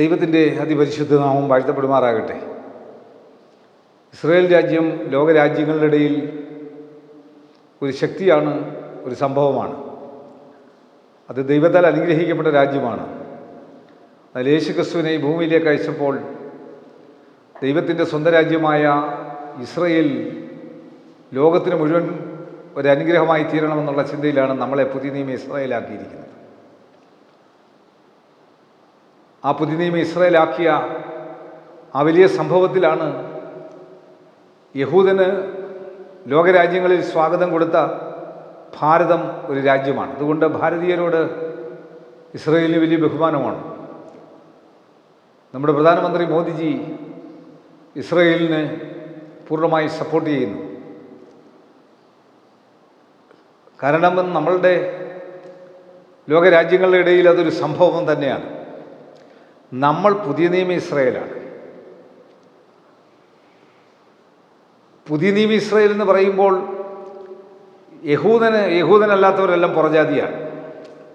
ദൈവത്തിന്റെ അതിപരിശുദ്ധ നാമം വാഴ്ത്തപ്പെടുമാറാകട്ടെ. ഇസ്രയേൽ രാജ്യം ലോകരാജ്യങ്ങളുടെ ഇടയിൽ ഒരു ശക്തിയാണ് ഒരു സംഭവമാണ്. അത് ദൈവത്താൽ അനുഗ്രഹിക്കപ്പെട്ട രാജ്യമാണ്. അതിൽ യേശുക്രിസ്തുവിനെ ഈ ഭൂമിയിലേക്ക് അയച്ചപ്പോൾ ദൈവത്തിന്റെ സ്വന്തം രാജ്യമായ ഇസ്രയേൽ ലോകത്തിന് മുഴുവൻ ഒരു അനുഗ്രഹമായി തീരണമെന്നുള്ള ചിന്തയിലാണ് നമ്മളെ പുതിയ നിയമം ഇസ്രായേലാക്കിയിരിക്കുന്നത്. ആ പുതിയ നിയമം ഇസ്രയേലാക്കിയ ആ വലിയ സംഭവത്തിലാണ് യഹൂദന് ലോകരാജ്യങ്ങളിൽ സ്വാഗതം കൊടുത്ത ഭാരതം ഒരു രാജ്യമാണ്. അതുകൊണ്ട് ഭാരതീയരോട് ഇസ്രയേലിന് വലിയ ബഹുമാനമാണ്. നമ്മുടെ പ്രധാനമന്ത്രി മോദിജി ഇസ്രയേലിന് പൂർണമായി സപ്പോർട്ട് ചെയ്യുന്നു. കാരണം നമ്മളുടെ ലോകരാജ്യങ്ങളുടെ ഇടയിൽ അതൊരു സംഭവം തന്നെയാണ്. നമ്മൾ പുതിയ നിയമ ഇസ്രയേലാണ്. പുതിയ നിയമ ഇസ്രയേൽ എന്ന് പറയുമ്പോൾ യഹൂദന് യഹൂദനല്ലാത്തവരെല്ലാം പുറജാതിയാണ്.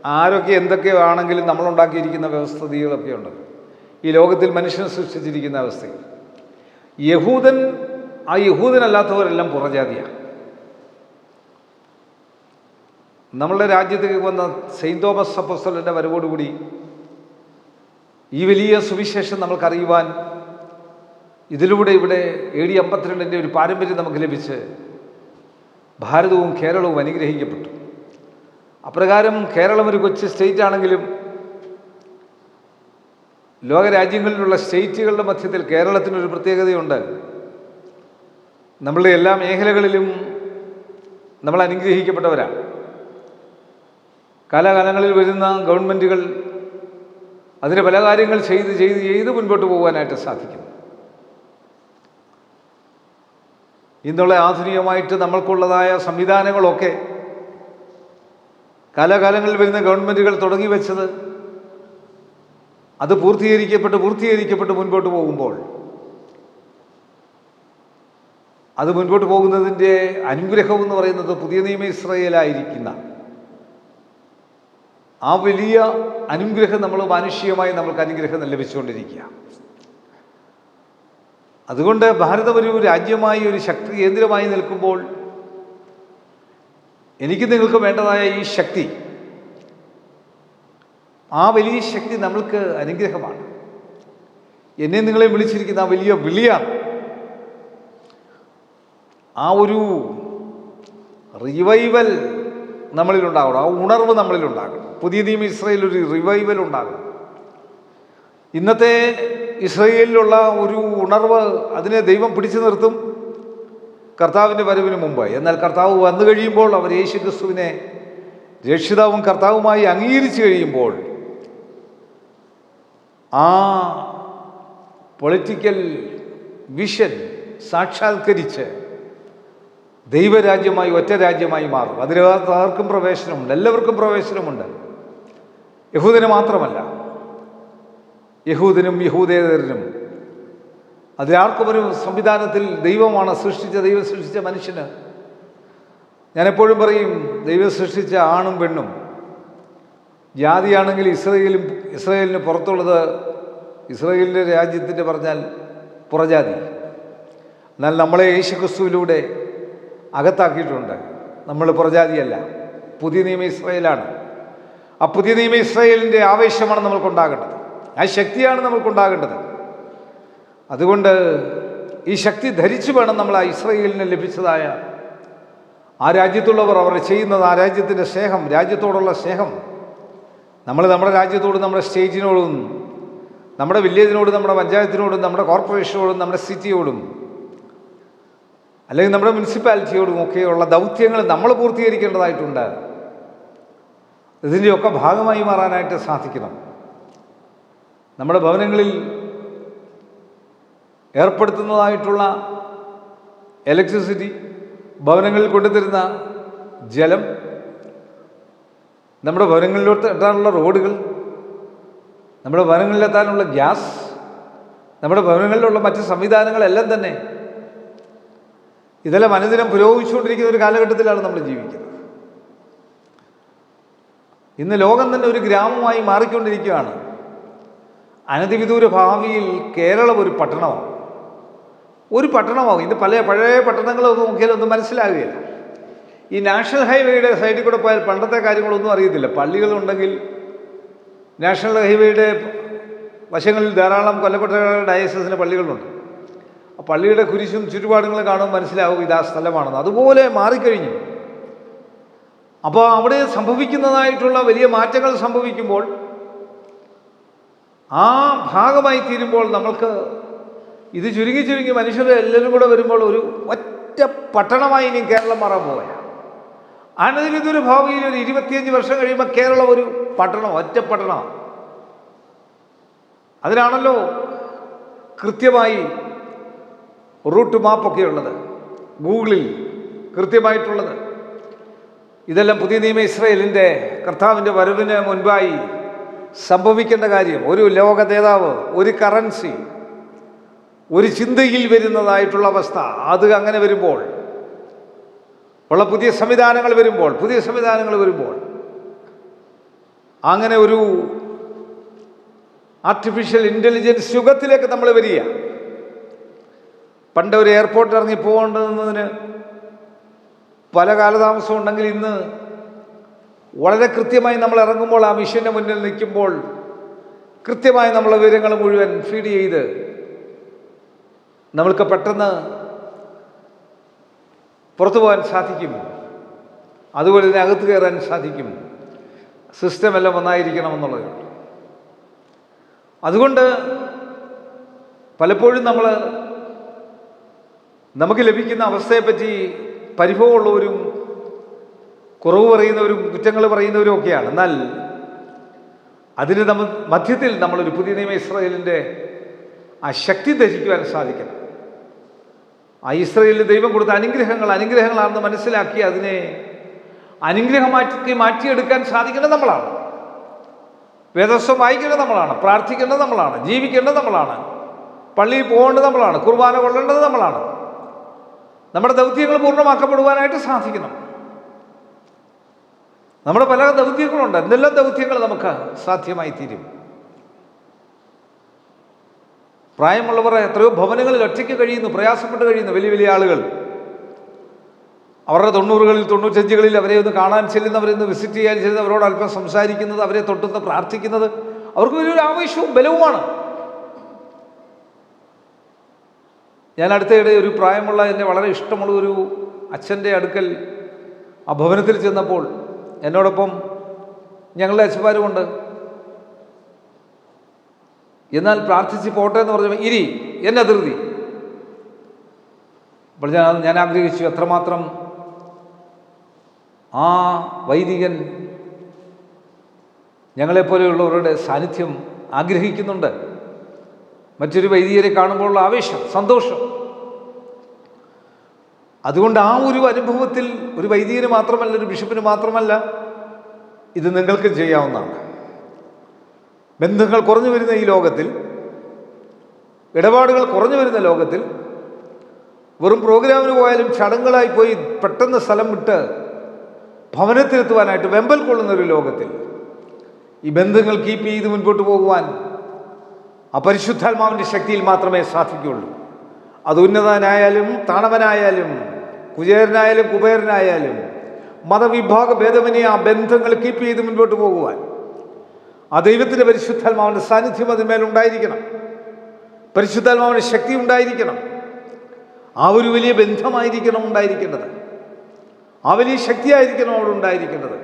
ആരൊക്കെ എന്തൊക്കെയോ ആണെങ്കിലും നമ്മളുണ്ടാക്കിയിരിക്കുന്ന വ്യവസ്ഥിതികളൊക്കെ ഉണ്ട് ഈ ലോകത്തിൽ മനുഷ്യനെ സൃഷ്ടിച്ചിരിക്കുന്ന അവസ്ഥയിൽ യഹൂദൻ ആ യഹൂദനല്ലാത്തവരെല്ലാം പുറജാതിയാണ്. നമ്മളുടെ രാജ്യത്തേക്ക് വന്ന സെയിൻ തോമസ് അപ്പോസ്തലന്റെ വരവോടുകൂടി ഈ വലിയ സുവിശേഷം നമുക്കറിയുവാൻ ഇതിലൂടെ ഇവിടെ എ ഡി അമ്പത്തിരണ്ടിന്റെ ഒരു പാരമ്പര്യം നമുക്ക് ലഭിച്ച് ഭാരതവും കേരളവും അനുഗ്രഹിക്കപ്പെട്ടു. അപ്രകാരം കേരളം ഒരു കൊച്ചു സ്റ്റേറ്റ് ആണെങ്കിലും ലോകരാജ്യങ്ങളിലുള്ള സ്റ്റേറ്റുകളുടെ മധ്യത്തിൽ കേരളത്തിനൊരു പ്രത്യേകതയുണ്ട്. നമ്മളുടെ എല്ലാ മേഖലകളിലും നമ്മൾ അനുഗ്രഹിക്കപ്പെട്ടവരാണ്. കാലാകാലങ്ങളിൽ വരുന്ന ഗവൺമെന്റുകൾ അതിന് പല കാര്യങ്ങൾ ചെയ്ത് ചെയ്ത് ചെയ്ത് മുൻപോട്ട് പോകാനായിട്ട് സാധിക്കും ഇന്നുള്ള ആധുനികമായിട്ട് നമ്മൾക്കുള്ളതായ സംവിധാനങ്ങളൊക്കെ കാലാകാലങ്ങളിൽ വരുന്ന ഗവൺമെന്റുകൾ തുടങ്ങി വെച്ചത് അത് പൂർത്തീകരിക്കപ്പെട്ട് പൂർത്തീകരിക്കപ്പെട്ട് മുൻപോട്ട് പോകുമ്പോൾ അത് മുൻപോട്ട് പോകുന്നതിന്റെ അനുഗ്രഹം എന്ന് പറയുന്നത് പുതിയ നിയമ ഇസ്രയേലായിരിക്കുന്ന ആ വലിയ അനുഗ്രഹം നമ്മൾ മാനുഷികമായി നമ്മൾക്ക് അനുഗ്രഹം ലഭിച്ചുകൊണ്ടിരിക്കുക. അതുകൊണ്ട് ഭാരതം ഒരു രാജ്യമായി ഒരു ശക്തി കേന്ദ്രമായി നിൽക്കുമ്പോൾ എനിക്ക് നിങ്ങൾക്ക് വേണ്ടതായ ഈ ശക്തി ആ വലിയ ശക്തി നമ്മൾക്ക് അനുഗ്രഹമാണ്. എന്നെ നിങ്ങളെ വിളിച്ചിരിക്കുന്ന ആ വലിയ വിളിയാണ് ആ ഒരു റിവൈവൽ നമ്മളിലുണ്ടാകണം. ആ ഉണർവ് നമ്മളിലുണ്ടാകണം. പുതിയ നിയമ ഇസ്രയേൽ ഒരു റിവൈവൽ ഉണ്ടാകണം. ഇന്നത്തെ ഇസ്രയേലിലുള്ള ഒരു ഉണർവ് അതിനെ ദൈവം പിടിച്ചു നിർത്തും കർത്താവിന്റെ വരവിന് മുമ്പ് എന്നാൽ കർത്താവ് വന്നു കഴിയുമ്പോൾ അവർ യേശു ക്രിസ്തുവിനെ രക്ഷിതാവും കർത്താവുമായി അംഗീകരിച്ചു കഴിയുമ്പോൾ ആ പൊളിറ്റിക്കൽ വിഷൻ സാക്ഷാത്കരിച്ച് ദൈവരാജ്യമായി ഒറ്റ രാജ്യമായി മാറും. അതിനകത്ത് ആർക്കും പ്രവേശനമുണ്ട് എല്ലാവർക്കും പ്രവേശനമുണ്ട്. യഹൂദിന് മാത്രമല്ല യഹൂദിനും യഹൂദേതരനും അതിലാർക്കും ഒരു സംവിധാനത്തിൽ ദൈവമാണ് സൃഷ്ടിച്ച ദൈവം സൃഷ്ടിച്ച മനുഷ്യന്. ഞാനെപ്പോഴും പറയും ദൈവം സൃഷ്ടിച്ച ആണും പെണ്ണും. ജാതിയാണെങ്കിൽ ഇസ്രയേലും ഇസ്രയേലിന് പുറത്തുള്ളത് ഇസ്രയേലിന്റെ രാജ്യത്തിന്റെ പറഞ്ഞാൽ പുറജാതി. എന്നാൽ നമ്മളെ യേശുക്രിസ്തുവിലൂടെ അകത്താക്കിയിട്ടുണ്ട്. നമ്മൾ പ്രജാതിയല്ല. പുതിയ നിയമ ഇസ്രയേലാണ്. ആ പുതിയ നിയമ ഇസ്രയേലിന്റെ ആവേശമാണ് നമ്മൾക്കുണ്ടാകേണ്ടത്. ആ ശക്തിയാണ് നമ്മൾക്കുണ്ടാകേണ്ടത്. അതുകൊണ്ട് ഈ ശക്തി ധരിച്ചു വേണം നമ്മൾ ആ ഇസ്രയേലിന് ലഭിച്ചതായ ആ രാജ്യത്തുള്ളവർ അവർ ചെയ്യുന്നത് ആ രാജ്യത്തിന്റെ സ്നേഹം രാജ്യത്തോടുള്ള സ്നേഹം. നമ്മൾ നമ്മുടെ രാജ്യത്തോടും നമ്മുടെ സ്റ്റേറ്റിനോടും നമ്മുടെ വില്ലേജിനോടും നമ്മുടെ പഞ്ചായത്തിനോടും നമ്മുടെ കോർപ്പറേഷനോടും നമ്മുടെ സിറ്റിയോടും അല്ലെങ്കിൽ നമ്മുടെ മുനിസിപ്പാലിറ്റിയോടും ഒക്കെയുള്ള ദൗത്യങ്ങൾ നമ്മൾ പൂർത്തീകരിക്കേണ്ടതായിട്ടുണ്ട്. ഇതിന്റെയൊക്കെ ഭാഗമായി മാറാനായിട്ട് സാധിക്കണം. നമ്മുടെ ഭവനങ്ങളിൽ ഏർപ്പെടുത്തുന്നതായിട്ടുള്ള ഇലക്ട്രിസിറ്റി ഭവനങ്ങളിൽ കൊണ്ടുതരുന്ന ജലം നമ്മുടെ ഭവനങ്ങളിലോട്ട് എത്താനുള്ള റോഡുകൾ നമ്മുടെ ഭവനങ്ങളിലെത്താനുള്ള ഗ്യാസ് നമ്മുടെ ഭവനങ്ങളിലുള്ള മറ്റ് സംവിധാനങ്ങളെല്ലാം തന്നെ ഇതെല്ലാം അനുദിനം പുരോഗമിച്ചുകൊണ്ടിരിക്കുന്ന ഒരു കാലഘട്ടത്തിലാണ് നമ്മൾ ജീവിക്കുന്നത്. ഇന്ന് ലോകം തന്നെ ഒരു ഗ്രാമമായി മാറിക്കൊണ്ടിരിക്കുകയാണ്. അനധിവിദൂര ഭാവിയിൽ കേരളം ഒരു പട്ടണമാണ്. ഒരു പട്ടണമാകും ഇത് പല പഴയ പട്ടണങ്ങളൊന്നും നോക്കിയാലൊന്നും മനസ്സിലാകുകയില്ല. ഈ നാഷണൽ ഹൈവേയുടെ സൈഡിൽ കൂടെ പോയാൽ പണ്ടത്തെ കാര്യങ്ങളൊന്നും അറിയത്തില്ല. പള്ളികളുണ്ടെങ്കിൽ നാഷണൽ ഹൈവേയുടെ വശങ്ങളിൽ ധാരാളം കൊല്ലപ്പെട്ട ഡയസസിന്റെ പള്ളികളുണ്ട്. പള്ളിയുടെ കുരിശും ചുറ്റുപാടുകളും കാണുമ്പോൾ മനസ്സിലാവും ഇത് ആ സ്ഥലമാണെന്ന്. അതുപോലെ മാറിക്കഴിഞ്ഞു. അപ്പോൾ അവിടെ സംഭവിക്കുന്നതായിട്ടുള്ള വലിയ മാറ്റങ്ങൾ സംഭവിക്കുമ്പോൾ ആ ഭാഗമായി തീരുമ്പോൾ നമ്മൾക്ക് ഇത് ചുരുങ്ങി ചുരുങ്ങി മനുഷ്യർ എല്ലാവരും കൂടെ വരുമ്പോൾ ഒരു ഒറ്റ പട്ടണമായി ഇനി കേരളം മാറാൻ പോവുകയാണ്. അനധികൃതൊരു ഭാവിയിൽ ഒരു ഇരുപത്തിയഞ്ച് വർഷം കഴിയുമ്പോൾ കേരളം ഒരു പട്ടണം ഒറ്റ പട്ടണമാണ്. അതിനാണല്ലോ കൃത്യമായി റൂട്ട് മാപ്പൊക്കെ ഉള്ളത്. ഗൂഗിളിൽ കൃത്യമായിട്ടുള്ളത്. ഇതെല്ലാം പുതിയ നിയമ ഇസ്രയേലിന്റെ കർത്താവിന്റെ വരവിന് മുൻപായി സംഭവിക്കേണ്ട കാര്യം ഒരു ലോക നേതാവ് ഒരു കറൻസി ഒരു ചിന്തയിൽ വരുന്നതായിട്ടുള്ള അവസ്ഥ. അത് അങ്ങനെ വരുമ്പോൾ ഉള്ള പുതിയ സംവിധാനങ്ങൾ വരുമ്പോൾ പുതിയ സംവിധാനങ്ങൾ വരുമ്പോൾ അങ്ങനെ ഒരു ആർട്ടിഫിഷ്യൽ ഇന്റലിജൻസ് യുഗത്തിലേക്ക് നമ്മൾ വരിക. പണ്ട് ഒരു എയർപോർട്ടിൽ ഇറങ്ങി പോകേണ്ടതിന് പല കാലതാമസം ഉണ്ടെങ്കിൽ ഇന്ന് വളരെ കൃത്യമായി നമ്മൾ ഇറങ്ങുമ്പോൾ ആ മിഷന്റെ മുന്നിൽ നിൽക്കുമ്പോൾ കൃത്യമായി നമ്മളെ വിവരങ്ങൾ മുഴുവൻ ഫീഡ് ചെയ്ത് നമ്മൾക്ക് പെട്ടെന്ന് പുറത്തു പോകാൻ സാധിക്കും. അതുപോലെ തന്നെ അകത്ത് കയറാൻ സാധിക്കും. സിസ്റ്റം എല്ലാം ഒന്നായിരിക്കണം എന്നുള്ളത്. അതുകൊണ്ട് പലപ്പോഴും നമ്മൾ നമുക്ക് ലഭിക്കുന്ന അവസ്ഥയെപ്പറ്റി പരിഭവമുള്ളവരും കുറവ് പറയുന്നവരും കുറ്റങ്ങൾ പറയുന്നവരും ഒക്കെയാണ്. എന്നാൽ അതിന് നമ്മൾ മധ്യത്തിൽ നമ്മളൊരു പുതിയ നിയമ ഇസ്രയേലിന്റെ ആ ശക്തി ധരിക്കുവാൻ സാധിക്കണം. ആ ഇസ്രയേലിന് ദൈവം കൊടുത്ത അനുഗ്രഹങ്ങൾ അനുഗ്രഹങ്ങളാണെന്ന് മനസ്സിലാക്കി അതിനെ അനുഗ്രഹമാക്കി മാറ്റിയെടുക്കാൻ സാധിക്കേണ്ടത് നമ്മളാണ്. വേദസ്വം വായിക്കേണ്ടത് നമ്മളാണ് പ്രാർത്ഥിക്കേണ്ടത് നമ്മളാണ് ജീവിക്കേണ്ടത് നമ്മളാണ് പള്ളിയിൽ പോകേണ്ടത് നമ്മളാണ് കുർബാന കൊള്ളേണ്ടത് നമ്മളാണ്. നമ്മുടെ ദൗത്യങ്ങൾ പൂർണമാക്കപ്പെടുവാനായിട്ട് സാധിക്കണം നമ്മുടെ പല ദൗത്യങ്ങളുണ്ട്. എന്തെല്ലാം ദൗത്യങ്ങൾ നമുക്ക് സാധ്യമായി തീരും പ്രായമുള്ളവർ എത്രയോ ഭവനങ്ങളിൽ ഒറ്റയ്ക്ക് കഴിയുന്നു പ്രയാസപ്പെട്ട് കഴിയുന്നു വലിയ വലിയ ആളുകൾ. അവരുടെ തൊണ്ണൂറുകളിൽ തൊണ്ണൂറ്റഞ്ചുകളിൽ അവരെ ഒന്ന് കാണാൻ ചെല്ലുന്നവരെ ഒന്ന് വിസിറ്റ് ചെയ്യാൻ ചെല്ലുന്നവരോട് അല്പം സംസാരിക്കുന്നത് അവരെ തൊട്ടുന്ന് പ്രാർത്ഥിക്കുന്നത് അവർക്ക് വലിയൊരു ആവേശവും ബലവുമാണ്. ഞാൻ അടുത്തയിടെ ഒരു പ്രായമുള്ള എന്റെ വളരെ ഇഷ്ടമുള്ള ഒരു അച്ഛന്റെ അടുക്കൽ ആ ഭവനത്തിൽ ചെന്നപ്പോൾ എന്നോടൊപ്പം ഞങ്ങളുടെ അച്ഛന്മാരുമുണ്ട് എന്നാൽ പ്രാർത്ഥിച്ച് പോട്ടെ എന്ന് പറഞ്ഞപ്പോൾ ഇരി എന്നെ അതിർത്തി അപ്പോൾ ഞാൻ ഞാൻ ആഗ്രഹിച്ചു എത്രമാത്രം ആ വൈദികൻ ഞങ്ങളെപ്പോലെയുള്ളവരുടെ സാന്നിധ്യം ആഗ്രഹിക്കുന്നുണ്ട്. മറ്റൊരു വൈദികരെ കാണുമ്പോഴുള്ള ആവേശം സന്തോഷം. അതുകൊണ്ട് ആ ഒരു അനുഭവത്തിൽ ഒരു വൈദികന് മാത്രമല്ല ഒരു ബിഷപ്പിന് മാത്രമല്ല ഇത് നിങ്ങൾക്ക് ചെയ്യാവുന്നതാണ്. ബന്ധങ്ങൾ കുറഞ്ഞു വരുന്ന ഈ ലോകത്തിൽ ഇടപാടുകൾ കുറഞ്ഞു വരുന്ന ലോകത്തിൽ വെറും പ്രോഗ്രാമിന് പോയാലും ചടങ്ങുകളായി പോയി പെട്ടെന്ന് സ്ഥലം വിട്ട് ഭവനത്തിലെത്തുവാനായിട്ട് വെമ്പൽ കൊള്ളുന്ന ഒരു ലോകത്തിൽ ഈ ബന്ധങ്ങൾ കീപ്പ് ചെയ്ത് മുൻപോട്ട് പോകുവാൻ ആ പരിശുദ്ധാത്മാവിന്റെ ശക്തിയിൽ മാത്രമേ സാധിക്കുകയുള്ളൂ. അത് ഉന്നതനായാലും താണവനായാലും കുചേരനായാലും കുബേരനായാലും മതവിഭാഗ ഭേദമനെ ആ ബന്ധങ്ങൾ കീപ്പ് ചെയ്ത് മുൻപോട്ട് പോകുവാൻ. ആ ദൈവത്തിന്റെ പരിശുദ്ധാത്മാവിന്റെ സാന്നിധ്യം അതിന്മേലുണ്ടായിരിക്കണം പരിശുദ്ധാത്മാവിന്റെ ശക്തി ഉണ്ടായിരിക്കണം. ആ ഒരു വലിയ ബന്ധമായിരിക്കണം ഉണ്ടായിരിക്കേണ്ടത്. ആ വലിയ ശക്തിയായിരിക്കണം അവിടെ ഉണ്ടായിരിക്കേണ്ടത്.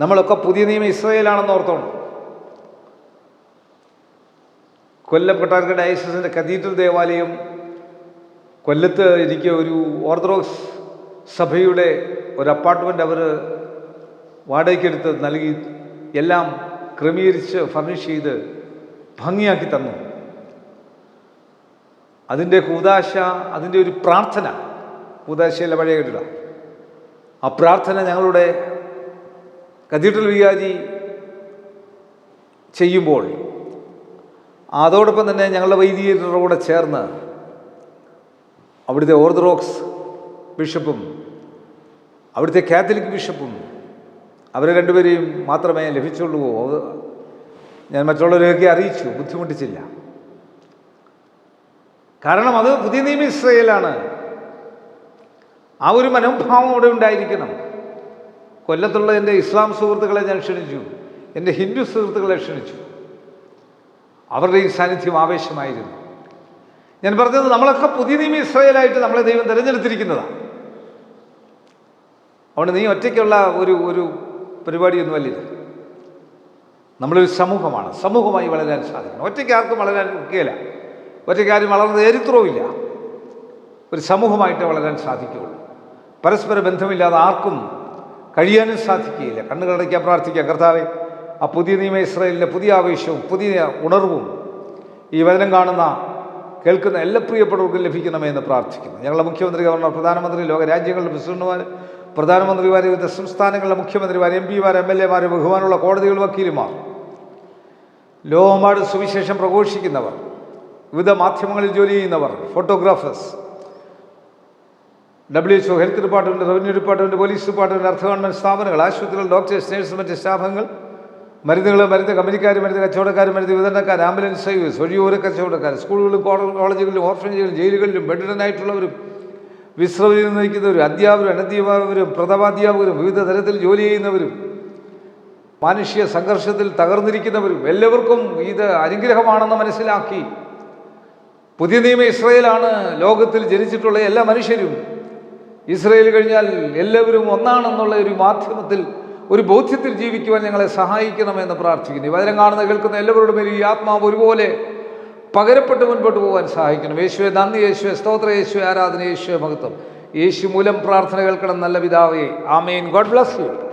നമ്മളൊക്കെ പുതിയ നിയമം ഇസ്രയേലാണെന്ന് ഓർത്തോണം. കൊല്ലപ്പെട്ടാർക്ക് ഡയസിന്റെ കത്തീഡ്രൽ ദേവാലയം കൊല്ലത്ത് എനിക്ക് ഒരു ഓർത്തഡോക്സ് സഭയുടെ ഒരു അപ്പാർട്ട്മെന്റ് അവർ വാടകയ്ക്കെടുത്ത് നൽകി എല്ലാം ക്രമീകരിച്ച് ഫർണിഷ് ചെയ്ത് ഭംഗിയാക്കി തന്നു. അതിന്റെ കൂതാശ അതിന്റെ ഒരു പ്രാർത്ഥന കൂതാശയിലെ പഴയ കെട്ടിട. ആ പ്രാർത്ഥന ഞങ്ങളുടെ കത്തീഡ്രൽ വികാരി ചെയ്യുമ്പോൾ അതോടൊപ്പം തന്നെ ഞങ്ങളുടെ വൈദികരുടെ കൂടെ ചേർന്ന് അവിടുത്തെ ഓർത്തഡോക്സ് ബിഷപ്പും അവിടുത്തെ കാത്തലിക് ബിഷപ്പും അവരെ രണ്ടുപേരെയും മാത്രമേ ലഭിച്ചുള്ളൂ. ഞാൻ മറ്റുള്ളവരെയൊക്കെ അറിയിച്ചു. ബുദ്ധിമുട്ടിച്ചില്ല. കാരണം അത് പുതിയ നിയമ ഇസ്രയേലാണ്. ആ ഒരു മനോഭാവം അവിടെ ഉണ്ടായിരിക്കണം. കൊല്ലത്തുള്ള എന്റെ ഇസ്ലാം സുഹൃത്തുക്കളെ ഞാൻ ക്ഷണിച്ചു. എന്റെ ഹിന്ദു സുഹൃത്തുക്കളെ ക്ഷണിച്ചു. അവരുടെ ഈ സാന്നിധ്യം ആവേശമായിരുന്നു. ഞാൻ പറഞ്ഞത് നമ്മളൊക്കെ പുതിയ നിയമ ഇസ്രയേലായിട്ട് നമ്മളെ ദൈവം തിരഞ്ഞെടുത്തിരിക്കുന്നതാണ്. അതുകൊണ്ട് നീ ഒറ്റയ്ക്കുള്ള ഒരു ഒരു പരിപാടിയൊന്നുമല്ല ഇത്. നമ്മളൊരു സമൂഹമാണ്. സമൂഹമായി വളരാൻ സാധിക്കണം. ഒറ്റയ്ക്ക് ആർക്കും വളരാൻ ഒക്കെയില്ല ഒറ്റയ്ക്ക് ആരും വളർന്ന ചരിത്രവുമില്ല ഒരു സമൂഹമായിട്ട് വളരാൻ സാധിക്കുകയുള്ളൂ. പരസ്പര ബന്ധമില്ലാതെ ആർക്കും കഴിയാനും സാധിക്കുകയില്ല. കണ്ണുകളടയ്ക്കാൻ പ്രാർത്ഥിക്കാം. കർത്താവെ ആ പുതിയ നിയമ ഇസ്രയേലിന്റെ പുതിയ ആവേശവും പുതിയ ഉണർവും ഈ വചനം കാണുന്ന കേൾക്കുന്ന എല്ലാ പ്രിയപ്പെട്ടവർക്കും ലഭിക്കണമേ എന്ന് പ്രാർത്ഥിക്കുന്നു. ഞങ്ങളുടെ മുഖ്യമന്ത്രി ഗവർണർ പ്രധാനമന്ത്രി ലോക രാജ്യങ്ങളുടെ പ്രസിഡന്റുമാർ പ്രധാനമന്ത്രിമാർ വിവിധ സംസ്ഥാനങ്ങളിലെ മുഖ്യമന്ത്രിമാർ എം പിമാർ എം എൽ എമാർ ബഹുമാനമുള്ള കോടതികൾ വക്കീലുമാർ ലോകമാട് സുവിശേഷം പ്രഘോഷിക്കുന്നവർ വിവിധ മാധ്യമങ്ങളിൽ ജോലി ചെയ്യുന്നവർ photographers W H O health department revenue department police department അർത്ഥ ഗവൺമെന്റ് സ്ഥാപനങ്ങൾ ആശുപത്രികൾ ഡോക്ടേഴ്സ് നേഴ്സ് മറ്റ് സ്റ്റാഫുകൾ മരുന്നുകൾ മരുന്ന് കമ്പനിക്കാർ മരുന്ന് കച്ചവടക്കാർ മരുന്ന് വിതരണക്കാർ ആംബുലൻസ് സർവീസ് വഴിയോര കച്ചവടക്കാർ സ്കൂളുകളിലും കോള- കോളേജുകളിലും ഓർഫനേജുകളിലും ജയിലുകളിലും ബെഡിഡനായിട്ടുള്ളവരും വിശ്രമത്തിൽ നയിക്കുന്നവരും അധ്യാപകരും അനധ്യാപകരും പ്രഥമാധ്യാപകരും വിവിധ തരത്തിൽ ജോലി ചെയ്യുന്നവരും മാനുഷിക സംഘർഷത്തിൽ തകർന്നിരിക്കുന്നവരും എല്ലാവർക്കും ഇത് അനുഗ്രഹമാണെന്ന് മനസ്സിലാക്കി. പുതിയ നിയമ ഇസ്രയേലാണ് ലോകത്തിൽ ജനിച്ചിട്ടുള്ള എല്ലാ മനുഷ്യരും. ഇസ്രയേൽ കഴിഞ്ഞാൽ എല്ലാവരും ഒന്നാണെന്നുള്ള ഒരു മാധ്യമത്തിൽ ഒരു ബോധ്യത്തിൽ ജീവിക്കുവാൻ ഞങ്ങളെ സഹായിക്കണമെന്ന് പ്രാർത്ഥിക്കുന്നു. വചനം കാണുന്ന കേൾക്കുന്ന എല്ലാവരുടെ മേലും ഈ ആത്മാവ് ഒരുപോലെ പകരപ്പെട്ട് മുൻപോട്ട് പോകാൻ സഹായിക്കണം. യേശുവെ നന്ദി യേശുവെ സ്തോത്ര യേശുവെ ആരാധന യേശുവെ മഹത്വം. യേശു മൂലം പ്രാർത്ഥന കേൾക്കണം നല്ല പിതാവേ. ആമേൻ. God bless you.